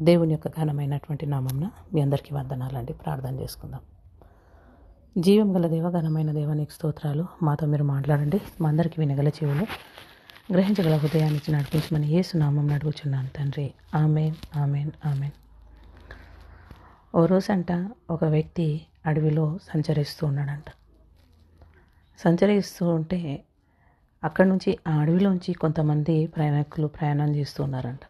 దేవుని యొక్క ఘనమైనటువంటి నామంన మీ అందరికీ వందనాలండి. ప్రార్థన చేసుకుందాం. జీవం గల దేవ ఘనమైన దేవానికి స్తోత్రాలు. మాతో మీరు మాట్లాడండి. మా అందరికీ వినగల చెవులు. గ్రహించగల హృదయానికి నడిపించమని ఏసు నామం అడుగుచున్నాను తండ్రి. Amen amen amen. ఓ రోజంట ఒక వ్యక్తి అడవిలో సంచరిస్తూ ఉన్నాడంట. సంచరిస్తూ ఉంటే అక్కడి నుంచి ఆ అడవిలోంచి కొంతమంది ప్రయాణికులు ప్రయాణం చేస్తూ ఉన్నారంట.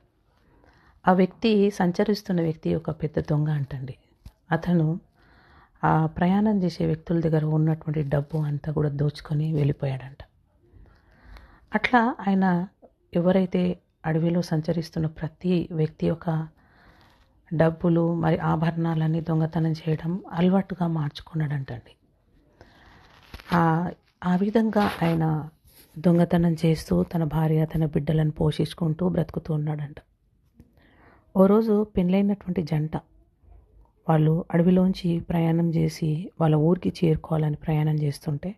ఆ వ్యక్తి సంచరిస్తున్న వ్యక్తి ఒక పెద్ద దొంగ అంటండి. అతను ఆ ప్రయాణం చేసే వ్యక్తుల దగ్గర ఉన్నటువంటి డబ్బు అంతా కూడా దోచుకొని వెళ్ళిపోయాడంట. అట్లా ఆయన ఎవరైతే అడవిలో సంచరిస్తున్న ప్రతి వ్యక్తి యొక్క డబ్బులు మరి ఆభరణాలన్నీ దొంగతనం చేయడం అలవాటుగా మార్చుకున్నాడంటండి. ఆ- ఆ విధంగా ఆయన దొంగతనం చేస్తూ తన భార్య తన బిడ్డలను పోషించుకుంటూ బ్రతుకుతూ ఉన్నాడంట. ఓ రోజు పెళ్ళైనటువంటి జంట వాళ్ళు అడవిలోంచి ప్రయాణం చేసి వాళ్ళ ఊరికి చేరుకోవాలని ప్రయాణం చేస్తుంటే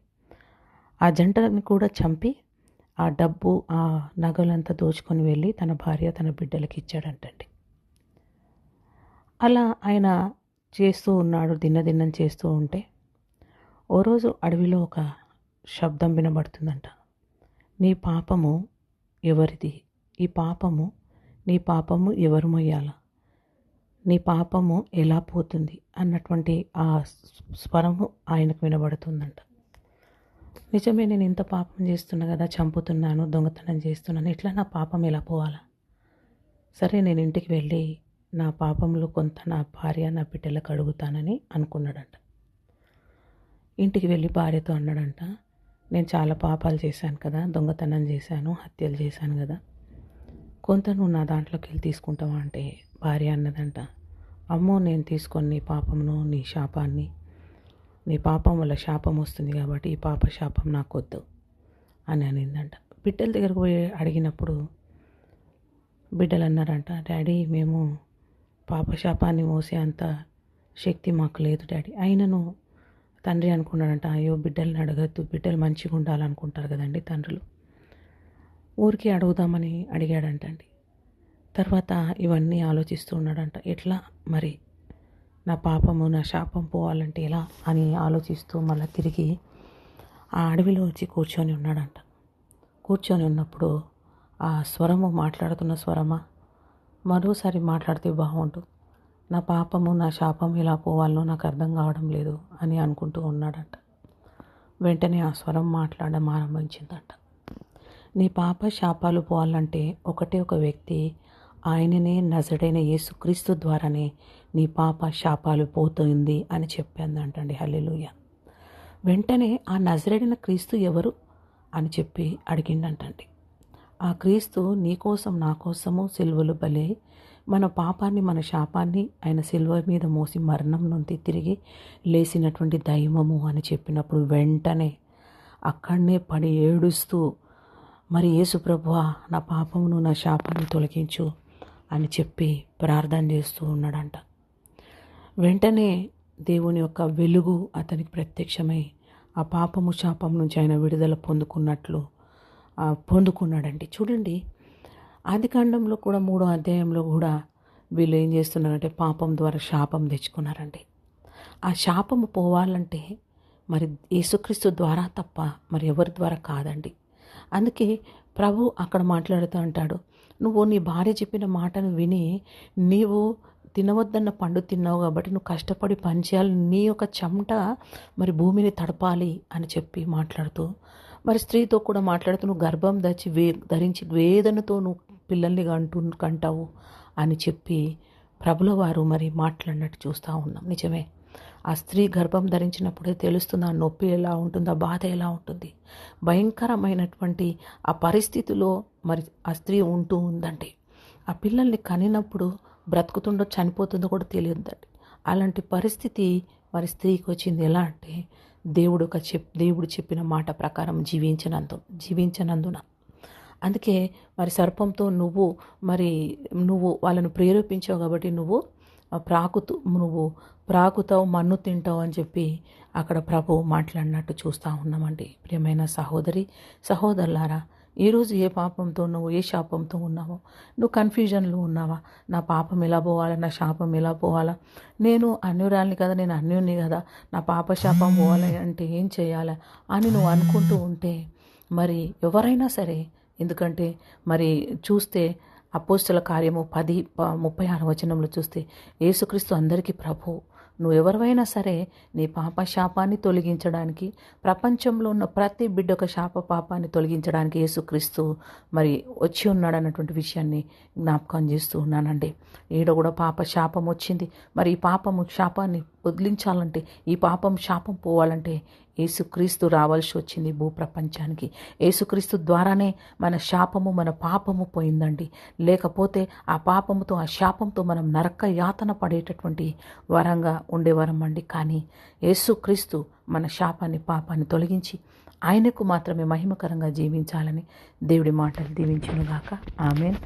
ఆ జంటని కూడా చంపి ఆ డబ్బు ఆ నగలంతా దోచుకొని వెళ్ళి తన భార్య తన బిడ్డలకి ఇచ్చాడంటండి. అలా ఆయన చేస్తూ ఉన్నాడు దిన్నదిన్నం చేస్తూ ఉంటే ఓ రోజు అడవిలో ఒక శబ్దం వినబడుతుందంట. నీ పాపము ఎవరిది? ఈ పాపము నీ పాపము ఎవరు మొయ్యాల? నీ పాపము ఎలా పోతుంది? అన్నటువంటి ఆ స్వరము ఆయనకు వినబడుతుందంట. నిజమే నేను ఇంత పాపం చేస్తున్నా కదా చంపుతున్నాను దొంగతనం చేస్తున్నాను ఇట్లా నా పాపం ఎలా పోవాలా? సరే నేను ఇంటికి వెళ్ళి నా పాపంలో కొంత నా భార్య నా బిడ్డలకు అడుగుతానని అనుకున్నాడంట. ఇంటికి వెళ్ళి భార్యతో అన్నాడంట నేను చాలా పాపాలు చేశాను కదా దొంగతనం చేశాను హత్యలు చేశాను కదా కొంత నువ్వు నా దాంట్లోకి వెళ్ళి తీసుకుంటావా అంటే భార్య అన్నదంట. అమ్మో నేను తీసుకొని నీ పాపమును నీ శాపాన్ని నీ పాపం వల్ల శాపం వస్తుంది కాబట్టి ఈ పాప శాపం నాకు వద్దు అని అనిందంట. బిడ్డల దగ్గరకు పోయి అడిగినప్పుడు బిడ్డలు అన్నారంట డాడీ మేము పాప శాపాన్ని మోసే అంత శక్తి మాకు లేదు డాడీ. అయినను తండ్రి అనుకున్నాడంట అయ్యో బిడ్డల్ని అడగద్దు బిడ్డలు మంచిగా ఉండాలనుకుంటారు కదండి తండ్రులు. ఊరికి అడుగుదామని అడిగాడంటండి. తర్వాత ఇవన్నీ ఆలోచిస్తూ ఉన్నాడంట. ఎట్లా మరి? నా పాపము నా శాపం పోవాలంటే ఎలా అని ఆలోచిస్తూ మళ్ళీ తిరిగి ఆ అడవిలో వచ్చి కూర్చొని ఉన్నాడంట. కూర్చొని ఉన్నప్పుడు ఆ స్వరము మాట్లాడుతున్న స్వరమా? మరోసారి మాట్లాడితే బాగుండు. నా పాపము నా శాపం ఎలా పోవాలో నాకు అర్థం కావడం లేదు అని అనుకుంటూ ఉన్నాడంట. వెంటనే ఆ స్వరం మాట్లాడడం ఆరంభించిందంట. నీ పాప శాపాలు పోవాలంటే ఒకటే ఒక వ్యక్తి ఆయననే నజడైన యేసుక్రీస్తు ద్వారానే నీ పాప శాపాలు పోతుంది అని చెప్పిందంటండి హల్లెలూయ. వెంటనే ఆ నజరడిన క్రీస్తు ఎవరు అని చెప్పి అడిగిండంటండి. ఆ క్రీస్తు నీ కోసం నా కోసము సిల్వలు బలే మన పాపాన్ని మన శాపాన్ని ఆయన సిల్వ మీద మోసి మరణం నుండి తిరిగి లేచినటువంటి దైవము అని చెప్పినప్పుడు వెంటనే అక్కడనే పడి ఏడుస్తూ మరి యేసుప్రభువ నా పాపమును నా శాపాన్ని తొలగించు అని చెప్పి ప్రార్థన చేస్తూ ఉన్నాడంట. వెంటనే దేవుని యొక్క వెలుగు అతనికి ప్రత్యక్షమై ఆ పాపము శాపం నుంచి ఆయన విడుదల పొందుకున్నట్లు పొందుకున్నాడండి. చూడండి ఆది కాండంలో కూడా మూడో అధ్యాయంలో కూడా వీళ్ళు ఏం చేస్తున్నారంటే పాపం ద్వారా శాపం తెచ్చుకున్నారండి. ఆ శాపము పోవాలంటే మరి యేసుక్రీస్తు ద్వారా తప్ప మరి ఎవరి ద్వారా కాదండి. అందుకే ప్రభు అక్కడ మాట్లాడుతూ అంటాడు నువ్వు నీ భార్య చెప్పిన మాటను విని నీవు తినవద్దన్న పండు తిన్నావు కాబట్టి నువ్వు కష్టపడి పని చేయాలి నీ యొక్క చెమట మరి భూమిని తడపాలి అని చెప్పి మాట్లాడుతూ మరి స్త్రీతో కూడా మాట్లాడుతూ నువ్వు గర్భం దచ్చి వే ధరించి వేదనతో నువ్వు పిల్లల్ని కంటూ కంటావు అని చెప్పి ప్రభుల వారు మరి మాట్లాడినట్టు చూస్తూ ఉన్నాం. నిజమే. ఆ స్త్రీ గర్భం ధరించినప్పుడే తెలుస్తుంది ఆ నొప్పి ఎలా ఉంటుంది ఆ బాధ ఎలా ఉంటుంది. భయంకరమైనటువంటి ఆ పరిస్థితిలో మరి ఆ స్త్రీ ఉంటూ ఉందండి ఆ పిల్లల్ని కనినప్పుడు బ్రతుకుతుండో చనిపోతుందో కూడా తెలియదండి. అలాంటి పరిస్థితి మరి స్త్రీకి వచ్చింది ఎలా అంటే దేవుడు ఒక చెప్ దేవుడు చెప్పిన మాట ప్రకారం జీవించినందు జీవించినందున అందుకే మరి సర్పంతో నువ్వు మరి నువ్వు వాళ్ళను ప్రేరేపించావు కాబట్టి నువ్వు ప్రాకుతు ప్రాకుతూ నువ్వు ప్రాకుతావు మన్ను తింటావు అని చెప్పి అక్కడ ప్రభు మాట్లాడినట్టు చూస్తూ ఉన్నామండి. ప్రియమైన సహోదరి సహోదరులారా ఈరోజు ఏ పాపంతో నువ్వు ఏ శాపంతో ఉన్నావో? నువ్వు కన్ఫ్యూజన్లో ఉన్నావా? నా పాపం ఎలా పోవాలా? నా శాపం ఎలా పోవాలా? నేను అన్యురాలిని కదా నేను అన్యుని కదా నా పాప శాపం పోవాలి అంటే ఏం చేయాలా అని నువ్వు అనుకుంటూ ఉంటే మరి ఎవరైనా సరే ఎందుకంటే మరి చూస్తే అపోస్తుల కార్యము పది ప- ముప్పై ఆరు వచనంలో చూస్తే యేసుక్రీస్తు అందరికీ ప్రభు. నువ్వెవరివైనా సరే నీ పాప శాపాన్ని తొలగించడానికి ప్రపంచంలో ఉన్న ప్రతి బిడ్డ ఒక శాప పాపాన్ని తొలగించడానికి యేసుక్రీస్తు మరి వచ్చి ఉన్నాడు అన్నటువంటి విషయాన్ని జ్ఞాపకం చేస్తూ ఉన్నానండి. ఈడ కూడా పాప శాపం వచ్చింది. మరి ఈ పాపము శాపాన్ని వదిలించాలంటే ఈ పాపం శాపం పోవాలంటే యేసుక్రీస్తు రావాల్సి వచ్చింది భూప్రపంచానికి. యేసుక్రీస్తు ద్వారానే మన శాపము మన పాపము పోయిందండి. లేకపోతే ఆ పాపముతో ఆ శాపంతో మనం నరక యాతన పడేటటువంటి వరంగా ఉండేవరం అండి కానీ యేసుక్రీస్తు మన శాపాన్ని పాపాన్ని తొలగించి ఆయనకు మాత్రమే మహిమకరంగా జీవించాలని దేవుడి మాటలు దీవించునుగాక. ఆమెన్.